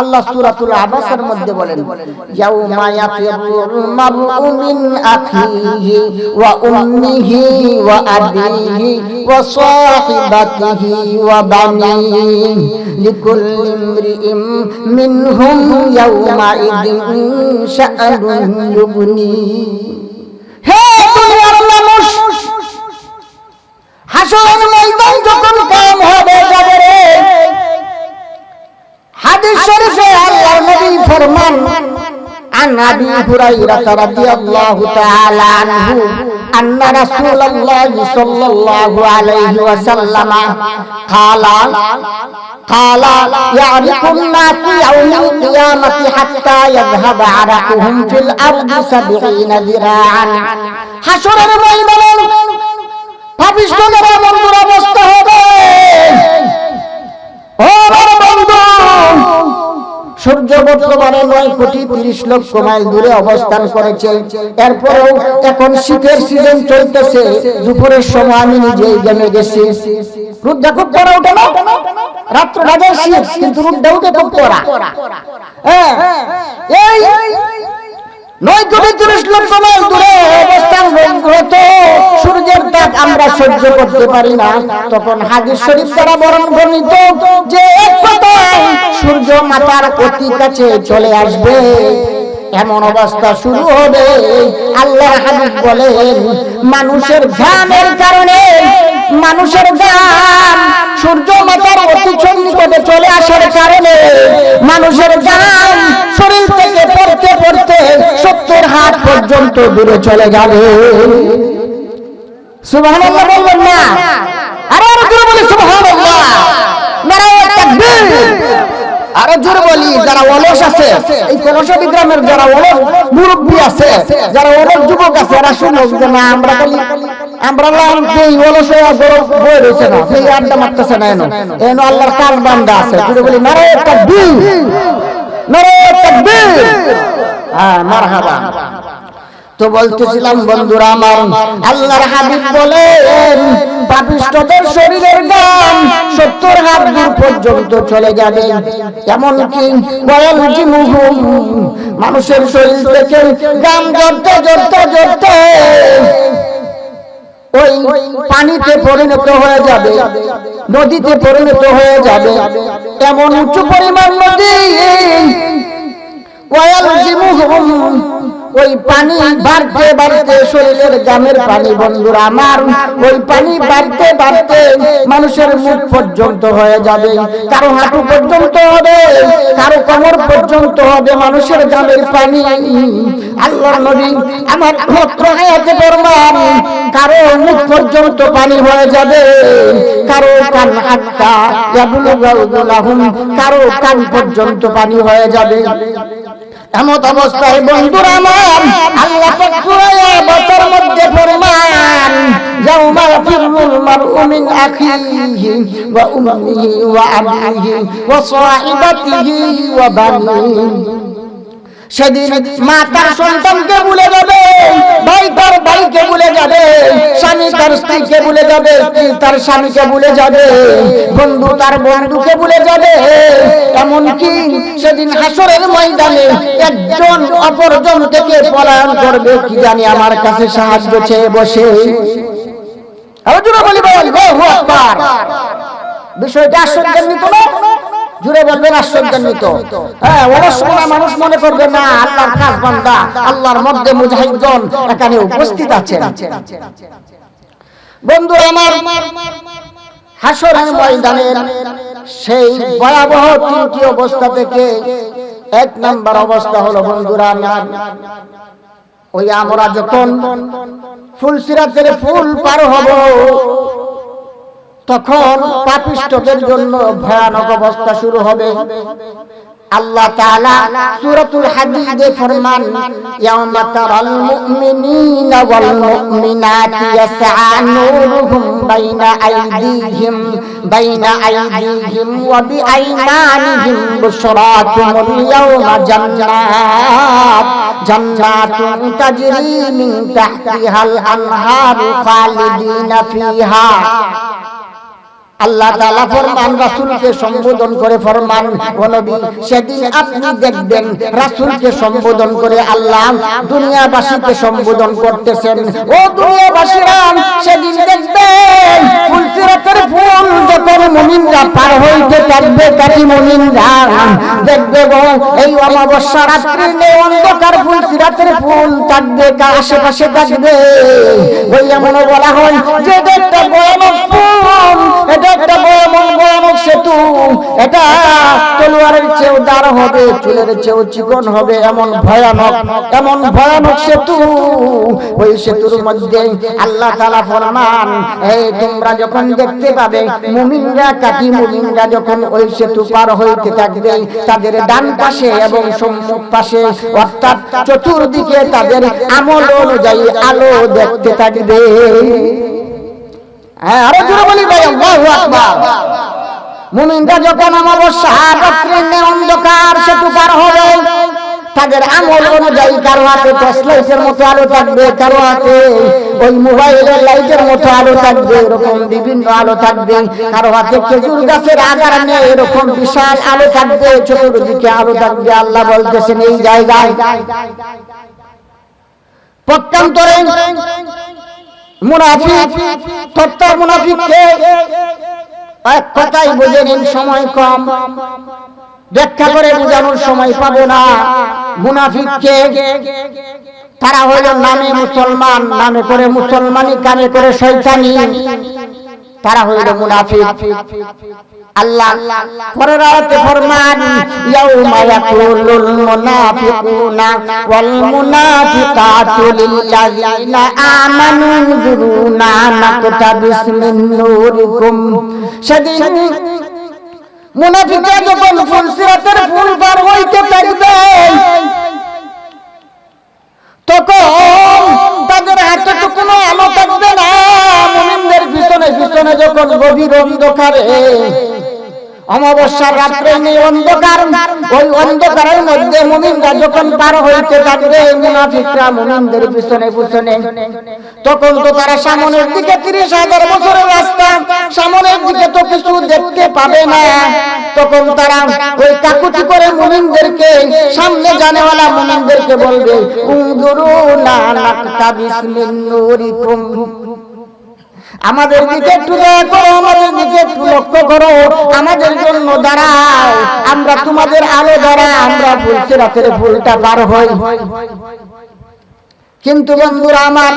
আল্লাহ সূরাতুল আবাসের মধ্যে বলেন, ইয়াউমা ইয়াফিরুল মারউ মিন আখিহি ওয়া উম্মিহি ওয়া আবিহি ওয়া সাহিবাতিহি ওয়া বানিহি লিকুল্লি ইমরিইম মিনহুম ইয়াউমা ইদিন ইউগনি। হে দুনিয়ার মানুষ, হাসরের ময়দান যখন কায়েম হাদিস শরীফে আল্লাহর নবী ফরমান عن ابي هريره رضي الله تعالى عنه ان رسول الله صلى الله عليه وسلم قال قال يعرف الناس يوم القيامة حتى يذهب عرقهم في الأرض سبعين ذراعا حشر الميدان পাপিষ্ঠদের এমন দুরবস্থা হবে ও আমার বন্ধু সূর্য বর্তমানে নয় কোটি তিরিশ লক্ষ মাইল দূরে অবস্থান করেছে। এরপরেও এখন শীতের সিজন চলতেছে। দুপুরের সময় আমি নিজেই গেছি। রুদ্রা খুব ওঠে না? রাত্র শীত, কিন্তু রুদ্রা উঠে খুব হ্যাঁ এই নয় কোটি তিরিশ লক্ষ মাইল দূরে অবস্থান সূর্যের তাপ আমরা সহ্য করতে পারি না। তখন হাদিস শরীফ দ্বারা বরণ বর্ণিত যে এক সূর্য মাতার অতি কাছে চলে আসবে। এমন অবস্থা শুরু হবে। আল্লাহ হাবিব বলেন, মানুষের ঘামের কারণে, মানুষের ঘাম সূর্য মাতার অতি নিকটে চলে আসার কারণে, মানুষের ঘাম শরীর থেকে পড়তে পড়তে সত্তর হাত পর্যন্ত দূরে চলে যাবে। সুবহানাল্লাহ বলবেন না? আরে আরে বলি সুবহানাল্লাহ। আরও জোরে বলি যারা অলস আছে এই কলসবী গ্রামের যারা অলস মুরব্বী আছে যারা অলস যুবক আছে এরা শুনুক যে না আমরা খালি আমরা এই অলস গরম বই রয়েছে না সেই আড্ডা মারতেছে না এনো। এনো আল্লাহর কাজ বান্দা আছে জোরে বলি তাকবীর তাকবীর। হ্যাঁ মারহাবা। তো বলতেছিলাম, বন্ধুরা আমার, আল্লাহর হাবিব বলেন, পাপিষ্ঠদের শরীরের গান সত্তর হাত দূর পর্যন্ত চলে যাবে। এমনকি মানুষের শরীর থেকে গান জড়তে জড়তে জড়তে ওই পানিতে পরিণত হয়ে যাবে, নদীতে পরিণত হয়ে যাবে। এমন উঁচু পরিমাণ নদী ওই পানি বাড়তে বাড়তে শরীরের গামের পানি, বন্ধুরা আমার, ওই পানি বাড়তে বাড়তে মানুষের মুখ পর্যন্ত হয়ে যাবে, কারও হাঁটু পর্যন্ত হবে, কারও কোমর পর্যন্ত হবে মানুষের গামের পানি। আল্লাহ নবী আমার ভদ্র হায়াতে ফরমান, কারও মুখ পর্যন্ত পানি হয়ে যাবে, কারও কান হাত্তা কারও কান পর্যন্ত পানি হয়ে যাবে। এমত অবস্থায় বন্ধুরা আমার, আল্লাহ পাক সূরা বছর মধ্যে ফরমান, ইয়াউমা ফিরুল মারউ মিন আখিহি ওয়া উম্মিহি ওয়া আবিহি ওয়া সাহিবাতিহি ওয়া বানিহি সেদিন মা তার সন্তানকে ভুলে যাবে ভাই তার ভাইকে ভুলে যাবে, স্বামী তার স্ত্রীকে ভুলে যাবে, স্ত্রী তার স্বামীকে ভুলে যাবে, বন্ধু তার বন্ধুকে ভুলে যাবে। এমনকি সেদিন হাসরের ময়দানে একজন অপরজন থেকে পলায়ন করবে, কি জানি আমার কাছে সাহায্য চেয়ে বসে। হুজুর বলি বল, আল্লাহু আকবার। বিষয়টা না জুড়ে বলবেন আশ্চর্যান্বিত হ্যাঁ অনেক সময় মানুষ মনে করবে, না, আল্লাহর কাজ বান্দা, আল্লাহর মধ্যে মুজাহিদগণ এখানে উপস্থিত আছেন। বন্ধু, আমার হাসরের ময়দানের সেই ভয়াবহ তিনটি অবস্থা থেকে এক নাম্বার অবস্থা হলো, বন্ধুরা আমার ওই আমরা যখন ফুল সিরাতের ফুল পার হব তখন পাপিষ্টদের জন্য ভয়ানক অবস্থা শুরু হবে। আল্লাহ তাআলা সূরাতুল হাদীদে ফরমান, ইয়াউমা তারাল মুমিনিনা ওয়াল মুমিনাতি ইয়াসআ নূরুহুম বাইনা আইদিহিম বাইনা আইদিহিম ওয়া বিআইমানিহিম বুশরাকুমুল ইয়াউমা জান্নাত, জান্নাতুন তাজরি মিন তাহতিহাল আনহারু খালিদিনা ফিহা। আল্লাহ তাআলা ফরমান, রাসূলকে সম্বোধন করে ফরমান, ও নবী, সেদিন আপনি দেখবেন রাসূলকে সম্বোধন করে আল্লাহ দুনিয়াবাসীকে সম্বোধন করতেছেন। ও দুনিয়াবাসীরা, সেদিন দেখবেন ফুলসিরাতের ফুল যখন মুমিনরা পার হইতে থাকবে মুমিনরা দেখবে এই অমাবস্যা অন্ধকার ফুলসিরাতের ফুল থাকবে আশেপাশে থাকবে। ওই এমন বলা হয় যে ভয়ানক ফুল সেতু। এটা তলোয়ারের চেয়েও দাঁড় হবে, চুলের চেয়েও চিকন হবে, এমন ভয়ানক এমন ভয়ানক সেতু। ওই সেতুর মধ্যে আল্লাহ তাআলা ফরমান, এই তোমরা যখন দেখতে পাবে, মুমিনরা কাটি মুমিনরা যখন ওই সেতু পার হইতে থাকবে, তাদের ডান পাশে এবং সম্মুখ পাশে, অর্থাৎ চতুর্দিকে তাদের আমল অনুযায়ী আলো দেখতে থাকবে। হ্যাঁ আরও জোরে বলি ভাই আল্লাহু আকবার। মুমিনরা যখন অমাবস্যা রাত্রে অন্ধকার সেতু পার হবে তাদের আমল অনুযায়ী কারও হাতে টর্চ লাইটের মতো আলো থাকবে কারও হাতে ওই মোবাইলের লাইটের মতো আলো থাকবে এরকম বিভিন্ন আলো থাকবে কারও হাতে খেজুর গাছের আগার নিয়ে এরকম বিশাল আলো থাকবে চতুর্দিকে আলো থাকবে আল্লাহ বলতেছেন এই জায়গায় পক্ষান্তরে কথাই বুঝে নিন সময় কম। সময় পাবো না। তারা হইল নামে মুসলমান, নামে করে মুসলমানি, কানে করে শৈতানি তারা হইল মুনাফিক। আল্লাহ পরের আয়াতে ফরমান ইয়াউমা ইয়াকুলুল মুনাফিকুনা ওয়াল মুনাফিকাতু লিল্লাযিনা আমানু যুরুনা নাকতাবিস মিন নূরিকুম। সেদিন মুনাফিকরা যখন ফুলসিরাতের ফুল পার হইতে থাকবে তখন তাদের হাতে তো কোনো আলো থাকবে না। মুমিনদের পিছনে পিছনে যখন গভীর অন্ধকারে অমাবস্যার রাত্রে নেই অন্ধকার, ওই অন্ধকারের মধ্যে মুমিনরা যখন পার হইতে থাকবে, মুনাফিকরা মুমিনদের পিছনে পিছনে। তখন তো তারা সামনের দিকে তিরিশ হাজার বছরের রাস্তা, সামনের দিকে তো কিছু দেখতে পাবে না। তখন তারা ওই কাকুতি করে মুমিনদেরকে, সামনে জানেওয়ালা মুমিনদেরকে বলবে উঙ্গুরু না নাকতাবিস মিন নূরিকুম। আমাদের দিকে একটু দয়া করো আমাদের দিকে একটু লক্ষ্য করো আমাদের জন্য দাঁড়াও আমরা তোমাদের আলো দ্বারা আমরা ফুলছে রাতের ফুলটা পার হই। কিন্তু বন্ধুরা আমার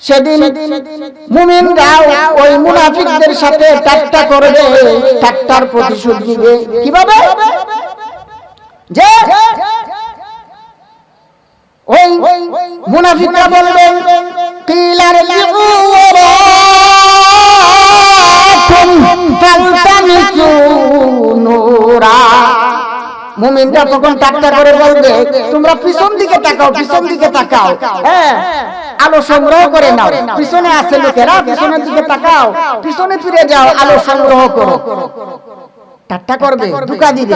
সেদিন মুমিনরাও ওই মুনাফিকদের সাথে ঠাট্টা করবে ঠাট্টার প্রতিশোধ নিবে। কীভাবে? যে ওই মুনাফিকরা কিলার মুমিনরা তখন টাকটা করে বলবে, তোমরা পিছন দিকে তাকাও, পিছন দিকে তাকাও। হ্যাঁ আলো সংগ্রহ করে নাও। পিছনে আছে লোকেরা, পিছনের দিকে তাকাও। পিছনে ফিরে যাও, আলো সংগ্রহ করো। ঠাট্টা করবে, ধোকা দিবে।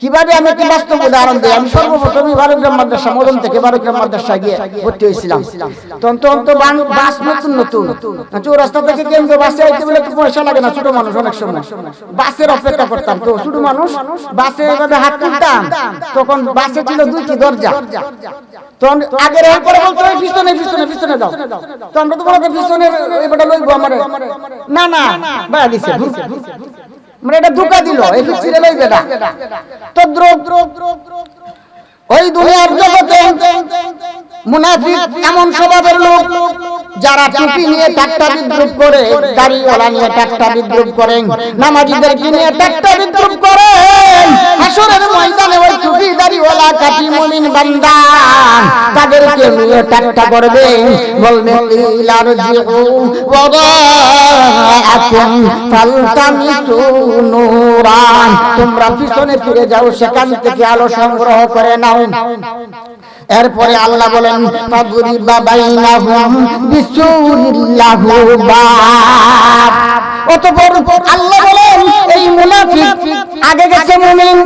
কীভাবে আমি একটি বাস্তব উদাহরণ দিই? আমি সর্বপ্রথমই বারোগ্রাম মাদ্রাসা, মদন থেকে বারোগ্রাম মাদ্রাসা গিয়ে ভর্তি হয়েছিলাম। তখন তখন তো বান- বাস নতুন নতুন। চৌরাস্তা থেকে কেন্দ্র বাসে আইতে বলে একটু পয়সা লাগে না, ছোট মানুষ অনেক সময়। বাসের অপেক্ষা করতাম তো, ছোট মানুষ বাসে এভাবে হাত তুলতাম। তখন বাসে ছিল দুইটি দরজা। তখন আগের হয়ে পরে বলতো, "এই পিছনে পিছনে পিছনে যাও। তো আমরা তো বলতো পিছনে, এবারটা লইবো আমারে। না না বাইরে দিছে। মানে এটা ধোকা দিল এই তো লইবে না তো দ্রব ওই দুনিয়ার জগতে মুনাফিক এমন স্বভাবের লোক যারা টুপি নিয়ে টাকটা বিদ্রুপ করে দাড়িওয়ালা নিয়ে টাকটা বিদ্রুপ করেন নামাজিদেরকে নিয়ে টাকটা বিদ্রুপ করেন? হাসরের ময়দানে ওই টুপি দাড়িওয়ালা কাটি মুমিন বান্দা তাদেরকে নিয়ে টাকটা করবে। বলবে ইলার জিউ ওয়ারাআকুম ফালতামিসু নূরান তোমরা পিছনে ফিরে যাও, সেখান থেকে আলো সংগ্রহ করে নাও। এরপরে আল্লাহ বলেন ফাগুরি বাবাইনাহুম বিসুরিল্লাহু বাব। অতঃপর আল্লাহ বলেন, এই মুনাফিক, আগে গেছে মুমিন।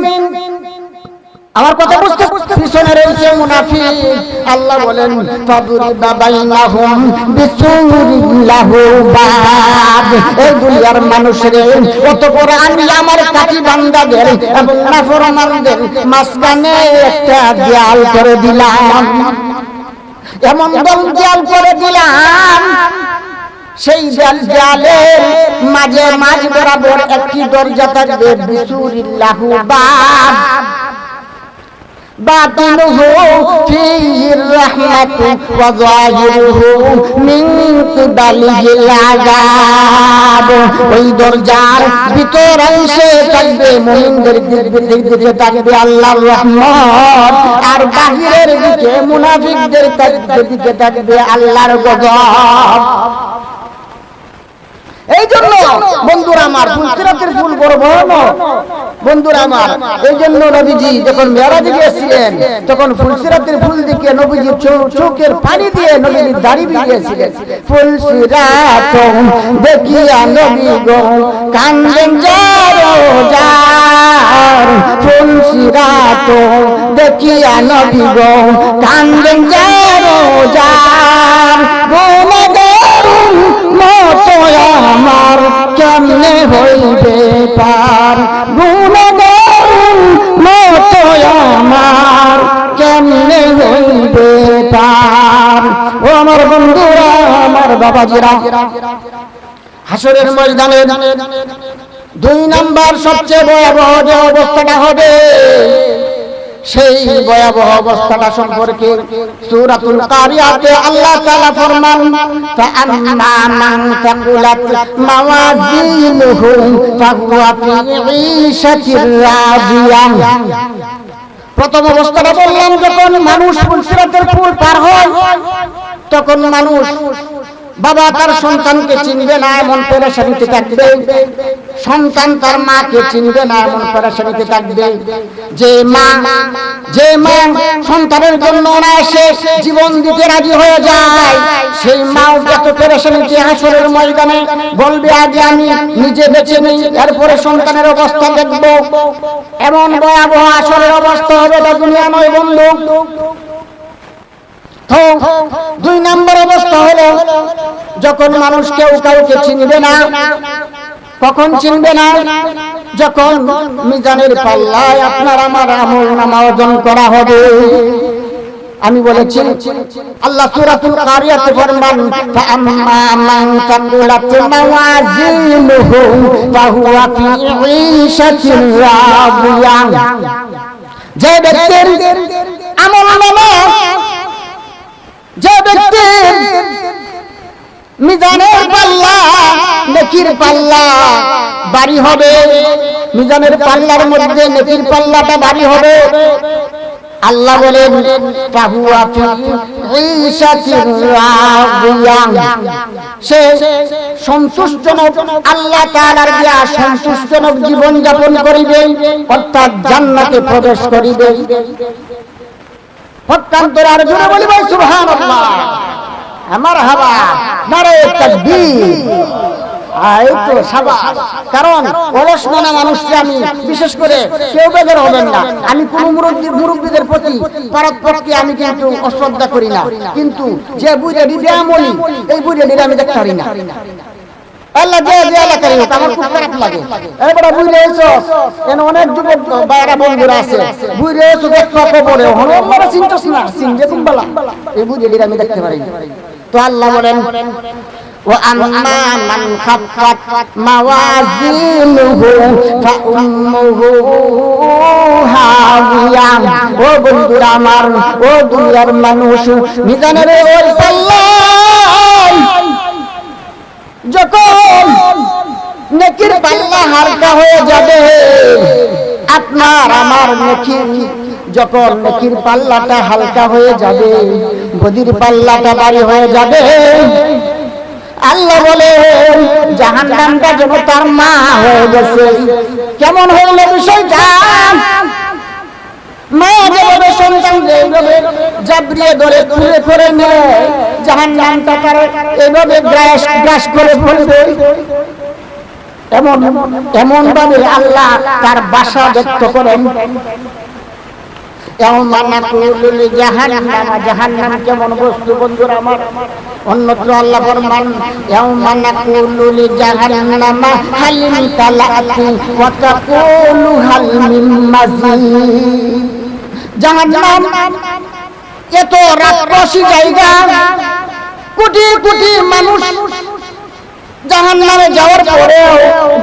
আমার কথা বুঝতে পিছনে রয়েছে মুনাফিক। আল্লাহ বলেন এই দুনিয়ার মানুষের অতঃপর আমি আমার কাটি বান্দাদের এবং নাফরমানদের মাঝখানে একটা দেয়াল করে দিলাম। এমন দেয়াল করে দিলাম। সেই দেয়ালের মাঝে মাঝ বরাবর একটি দরজা থাকবে বিসুরিল্লাহু বাব باطنه فيه الرحمة وظاهره من قبله العذاب ওই দরজার ভিতর অংশে থাকবে মুমিনদের দিকে থাকবে আল্লাহর রহমত আর বাহিরের দিকে মুনাফিকদের দিকে থাকবে আল্লাহর গজব এই জন্য বন্ধুরা আমার ফুলসিরাতের ফুল বড় ভয়ানক বন্ধুরা আমার এই জন্য নবীজি যখন মেয়ারাজে গিয়েছিলেন তখন ফুলসিরাতের ফুল দিকে নবীজি চোখের পানি দিয়ে নবীজি দাড়ি ভিজিয়েছিলেন। ফুলসিরাত দেখিয়া নবী গো কান্দেন যারো ফুলসিরাত দেখিয়া নবী গো কান্দেন যারো যার মতো আমার কেমনে হইবে পার গুণগরুন মতো আমার কেমনে হইবে পার ও আমার বন্ধুরা আমার বাবাজিরা হাসরের ময়দানে দুই নাম্বার সবচেয়ে ভয়াবহ যে অবস্থাটা হবে। সেই ভয়াবহ অবস্থাটা সম্পর্কে সূরাতুল কারিয়াতে আল্লাহ তাআলা ফরমান ফাআম্মা মান তাকুলাত মাওয়াজিনুহু ফাহুয়া ফি ঈশাতির রাদিয়া প্রথম অবস্থাটা বললাম, যখন মানুষ ফুলসিরাতের ফুল পার হয়, তখন মানুষ বাবা তার সন্তানকে চিনবে না, এমন পেরেশানিতে থাকবে। সন্তান তার মাকে চিনবে না, এমন পেরেশানিতে থাকবে। যে মা যে মা সন্তানের জন্য অনায়াসে জীবন দিতে রাজি হয়ে যায়, সেই মাও যত পেরেশানিতে হাসরের ময়দানে বলবে, আগে আমি নিজে বেঁচে নেই এরপরে সন্তানের অবস্থা দেখব। এমন ভয়াবহ আসরের অবস্থা হবে তা নয় বন্ধু। দুই নম্বর অবস্থা হলো, যখন মানুষ কেউ কাউকে চিনবে না, কখন চিনবে না? যখন মিজানের পাল্লায় আপনার আমার আমল নামা অর্জন করা হবে। আমি বলেছি, আল্লাহ সূরাতুল কারিয়াতে ফরমান ফাআম্মা মান তাকুলাত মাওয়াজিনুহু ফাহুয়া ফি ঈশাতিন রাদিয়া যে ব্যক্তির আমল নামা যে ব্যক্তির মিজানের পাল্লা, নেকির পাল্লা, বাড়ি হবে। মিজানের পাল্লার মধ্যে নেকির পাল্লাটা বাড়ি হবে। আল্লাহ বলেন সে আল্লাহ জীবন যাপন করিবে, অর্থাৎ জান্নাতে প্রবেশ করিবে। কারণ অলস মানা মানুষকে আমি, বিশেষ করে কেউ বেদর হবেন না। আমি কোন মুরব্বী, মুরব্বীদের প্রতি পারতপক্ষে আমি কিন্তু অশ্রদ্ধা করি না। কিন্তু যে বুঝে আমলি এই বুঝে দিলে আমি দেখতে পারি না। আল্লাহ যে যে এলাকারই হোক আমার খুব খারাপ লাগে এবারে বুঝলে এসো এন অনেক যুবক বাইরা বন্ধুরা আছে বুঝলে এসো দেখতে কবরে হলো আমরা চিন্তাস না চিনতে কুম্বালা এই বুঝে দিলে আমি দেখতে পারি না। তো আল্লাহ বলেন وأما من خفت موازينه فأمه হাওয়া ও বন্ধুরা আমার ও দুনিয়ার মানুষ মিজানের ওই পাল্লাই যখন নেকির পাল্লা হালকা হয়ে যাবে, আপনার আমার নেকি যখন নেকির পাল্লাটা হালকা হয়ে যাবে গদির পাল্লাটা বাড়ি হয়ে যাবে, আল্লাহ বলে জাহান নামটা যেন তার মা হয়ে গেছে। কেমন হইল বিষয়টা? মা যেভাবে সন্তান যেভাবে জাবরিয়ে ধরে খুলে করে নেয় জাহান নামটা তার এভাবে গ্রাস গ্রাস করে ফেলবে। এমন এমন ভাবে আল্লাহ তার বাসা ব্যক্ত করেন। জাহান্নাম কেমন বস্তু বন্ধুরা আমার? অন্যত্র আল্লাহ ফরমান ইয়াউমা নাকুলু লিজাহান্নামা হাল মিন তালাতি ওয়া তাকুলু হাল মিন জাহান্নাম। এত রাক্ষসী জায়গা। কোটি কোটি মানুষ জাহান নামে যাওয়ার পরেও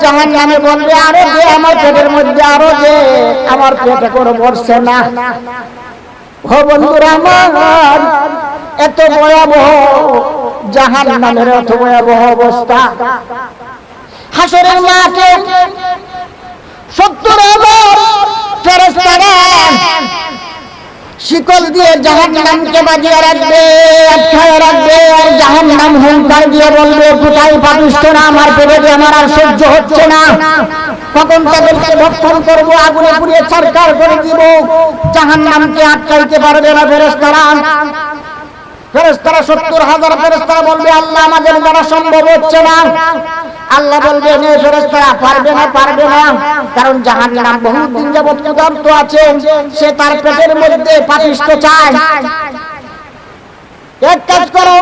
জাহান নামে বলবে, আরও যে আমার পেটের মধ্যে, আরও যে আমার পেটে করে বসছে না। বন্ধুরা আমার, এত ভয়াবহ জাহান নামের এত ভয়াবহ অবস্থা। হাসরের মাঠে সত্তর হাজার ফেরেস্তারা শিকল দিয়ে জাহান নামকে বাজিয়ে রাখবে, আটকায় রাখবে, আর জাহান নাম হুঙ্কার দিয়ে বলবে, কোথায় পাপিষ্ট না, আমার পেটে আমার আর সহ্য হচ্ছে না। কখন তাদেরকে ভক্ষণ করব, আগুনে পুড়িয়ে সরকার করে দিব জাহান নামকে আটকাইতে পারবে না ফেরেস্তারা ফেরেস্তারা সত্তর হাজার ফেরেস্তারা বলবে, আল্লাহ আমাদের দ্বারা সম্ভব হচ্ছে না। আল্লাহ বলবে নে ফেরেস্তারা পারবে না পারবে না। কারণ জাহান নাম বহুত দিন যাবৎ ক্ষুধার্ত আছে। সে তার পেটের মধ্যে পাপিষ্ট চায়। এক কাজ করো।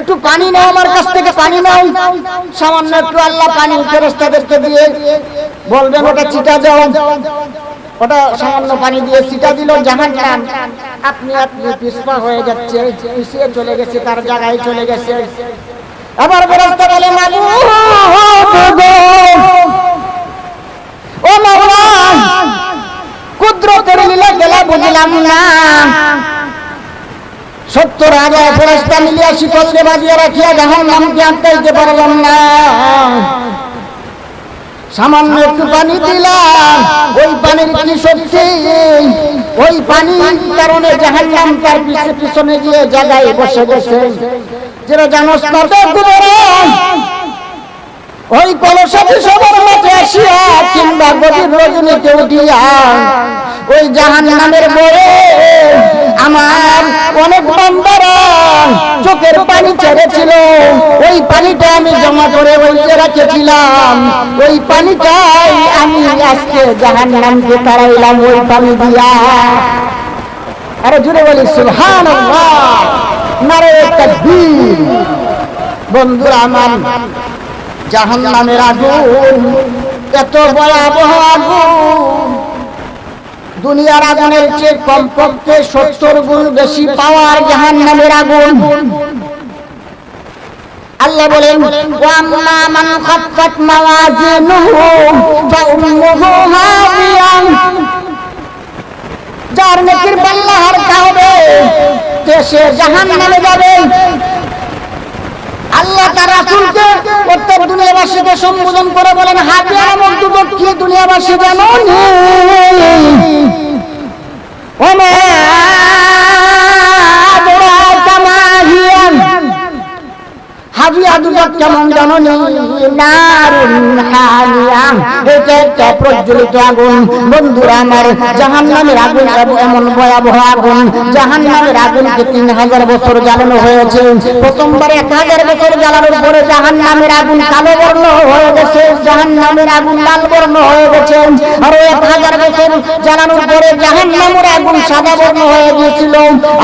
একটু পানি নাও আমার কাছ থেকে, পানি নাও। সামান্য একটু আল্লাহ পানি ফেরেস্তাদেরকে দিয়ে বলবেন, ওটা চিটা যাও ওটা সামান্য পানি দিয়ে চিটা দিল জাহান নাম আপনি আপনি পিসপা হয়ে যাচ্ছে চলে গেছে, তার জায়গায় চলে গেছে। আবার ফেরেস্তা বলে মাবুদ ও মাওলা কুদরতের লীলা গেলা বুঝলাম না। সত্তর হাজার ফেরেস্তা মিলিয়া শিকলকে বাজিয়ে রাখিয়া জাহান নামকে আটকাইতে পারলাম না। সামান্য একটু পানি দিলাম, ওই পানির কি সত্যি ওই পানির কারণে জাহান নাম তার পিছনে গিয়ে জায়গায় বসে গেছে। যেটা ওই কলসাটি সবার মাঝে আসিয়া কিংবা গভীর রজনীতে উঠিয়া ওই জাহান নামের বয়ে আমার অনেক বান্দারা চোখের পানি ছেড়েছিল। ওই পানিটা আমি জমা করে ওই যে রেখেছিলাম। ওই পানিটাই আমি আজকে জাহান নামকে তাড়াইলাম ওই পানি দিয়া। আরে জুড়ে বলি সুলহান নারে বন্ধুরা আমার জাহান নামের আগুন, এত ভয়াবহ আগুন। দুনিয়ার আগুনের চেয়ে কমপক্ষে সত্তর গুণ বেশি পাওয়ার জাহান নামের আগুন। আল্লাহ বলেন ওয়াম্মা মান খাফফাত মাওয়াজিনুহু ফাউম্মুহু হাবিয়া যার নেকির পাল্লা হালকা হবে সে জাহান নামে যাবে। আল্লাহ তার রাসূলকে প্রত্যেক দুনিয়াবাসীকে সম্বোধন করে বলেন হাতিয়া নামক যুবক কি দুনিয়াবাসী হাবিয়া দুজক কেমন জানো হানিয়া প্রজ্বলিত আগুন। বন্ধুরা আমার, জাহান্নামের আগুন এমন ভয়াবহ আগুন। জাহান্নামের আগুনকে তিন হাজার বছর জ্বালানো হয়েছে। প্রথমবার এক হাজার বছর জ্বালানোর পরে জাহান্নামের আগুন কালো বর্ণ হয়ে গেছে। জাহান্নামের আগুন লাল বর্ণ হয়ে গেছে। আরও এক হাজার বছর জ্বালানোর পরে জাহান্নামের আগুন সাদা বর্ণ হয়ে গিয়েছিল।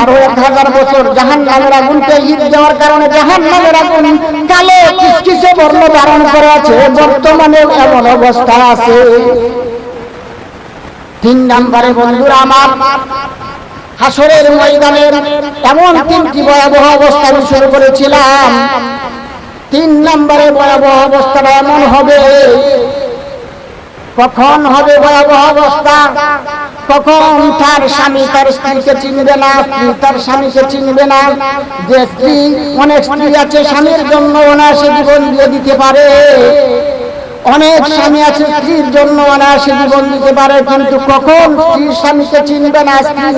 আরও এক হাজার বছর জাহান্নামের আগুনকে হিট দেওয়ার কারণে জাহান্নামের আগুন কালো কিসকিসে বর্ণ ধারণ করে আছে বর্তমানে এমন অবস্থা আছে। তিন নম্বরে বন্ধুরা আমার হাসরের ময়দানে এমন তিনটি ভয়াবহ অবস্থা আমি শুরু করেছিলাম। তিন নম্বরে ভয়াবহ অবস্থাটা এমন হবে কখন হবে ভয়াবহ অবস্থা? কখন তার স্বামী তার স্ত্রীকে চিনবে না, স্ত্রী তার স্বামীকে চিনবে না। যে স্ত্রী অনেক স্ত্রী আছে, স্বামীর জন্য অনায়াসে জীবন দিয়ে দিতে পারে। অনেক স্বামী আছে, স্ত্রীর জন্য অনায়াসে জীবন দিতে পারে, কিন্তু কখন স্ত্রীর স্বামীকে চিনবে না, স্ত্রীর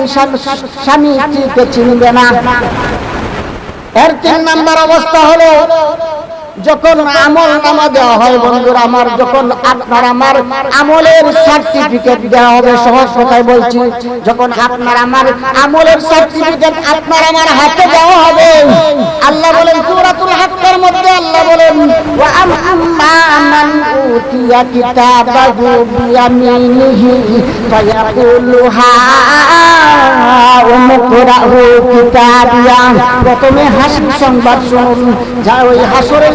স্বামী স্ত্রীকে চিনবে না। এর তিন নাম্বার অবস্থা হলো যখন আমল নামা দেওয়া হয় বন্ধুরা আমার যখন আপনার আমার আমলের সার্টিফিকেট দেওয়া হবে সহজ কথায় বলছি যখন আপনার আমার আমলের সার্টিফিকেট আপনার আমার হাতে দেওয়া হবে। আল্লাহ বলেন সূরাতুল হাক্কের মধ্যে আল্লাহ বলেন ওয়া আম্মা মান উতিয়া কিতাবাহু বিয়ামিনিহি ফায়াকুলু হা উমকুরাহু কিতাবিয়া। প্রথমে হাসি সংবাদ শুনুন যা ওই হাসরের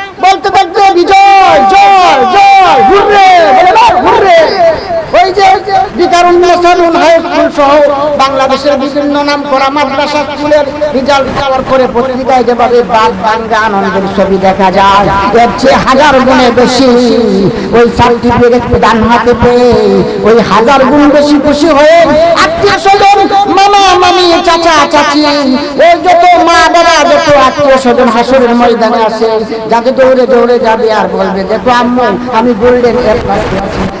বাংলাদেশের বিভিন্ন নাম করা মাদ্রাসা স্কুলের রেজাল্ট পাওয়ার পরে পত্রিকায় যেভাবে বাদ বাংলা আনন্দের ছবি দেখা যায়, এর চেয়ে হাজার গুণে বেশি ওই সার্টিফিকেট ডান হাতে পেয়ে ওই হাজার গুণ বেশি খুশি হয়ে আত্মীয় স্বজন, মামা, মামি, চাচা, চাচি, ওই যত মা বাবা, যত আত্মীয় স্বজন হাসরের ময়দানে আছে যাতে দৌড়ে দৌড়ে যাবে আর বলবে, দেখো আম্মু, আমি গোল্ডেন এর ক্লাস আছি।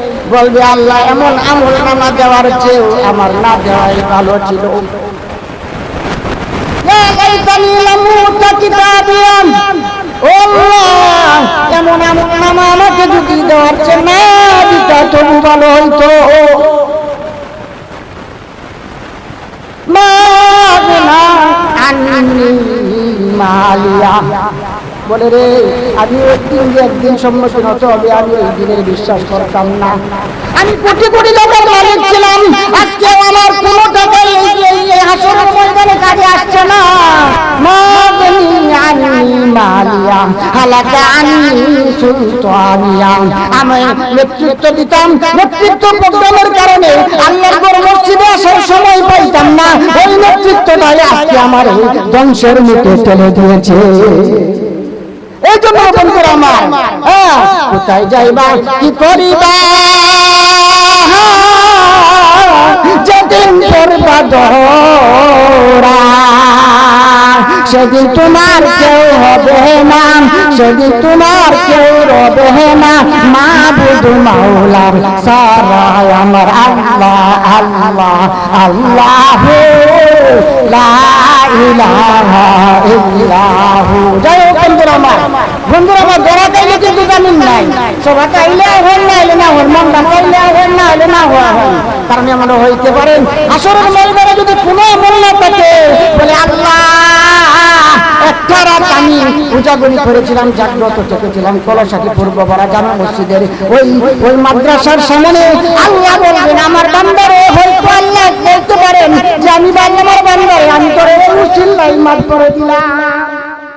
বলবে, আল্লাহ, এমন আমল নামা দেওয়ার চেয়েও আমার না দেওয়াই ভালো ছিল। এমন আমল নামা আমাকে যদি মালিয়া। বলে রে, আমি একদিন যে একদিন সম্মুখীন হতে হবে, আমি ওই দিনের বিশ্বাস করতাম না। আমি কোটি কোটি টাকার মালিক ছিলাম আজকে আমার কোনো টাকা এই এই ময়দানে কাজে আসছে না। মা মালিয়া সুলতানিয়া। আমি নেতৃত্ব দিতাম, নেতৃত্ব প্রোগ্রামের কারণে আল্লাহর মসজিদে আসার সময় পাইতাম না। ওই নেতৃত্বটাই আজকে আমার ধ্বংসের মুখে ঠেলে দিয়েছে। এই জন্য বন্ধুরা আমার। হ্যাঁ, কোথায় যাইবা? কি করিবা? যেদিন করবা দৌড়া সেদিন তোমার কেউ হবে না। সেদিন তোমার কেউ রবে না। মা বুধু মাওলা সারা আমার আল্লাহ আল্লাহ আল্লাহ। আমার আমার কারণ এমন হইতে পারেন আসরের মহিলারা যদি কোনো আমল থাকে বলে আল্লাহ একটা রাত আমি করেছিলাম, জাগ্রত থেকেছিলাম কলসাকি পূর্ব বড়া জামা মসজিদের ওই ওই মাদ্রাসার সামনে। আল্লাহ বলবেন, আমার বান্দারে, হয়তো আল্লাহ বলতে পারেন যে আমি আমার বান্দারে, আমি তোর মুসিল্লাই মাফ করে দিলাম।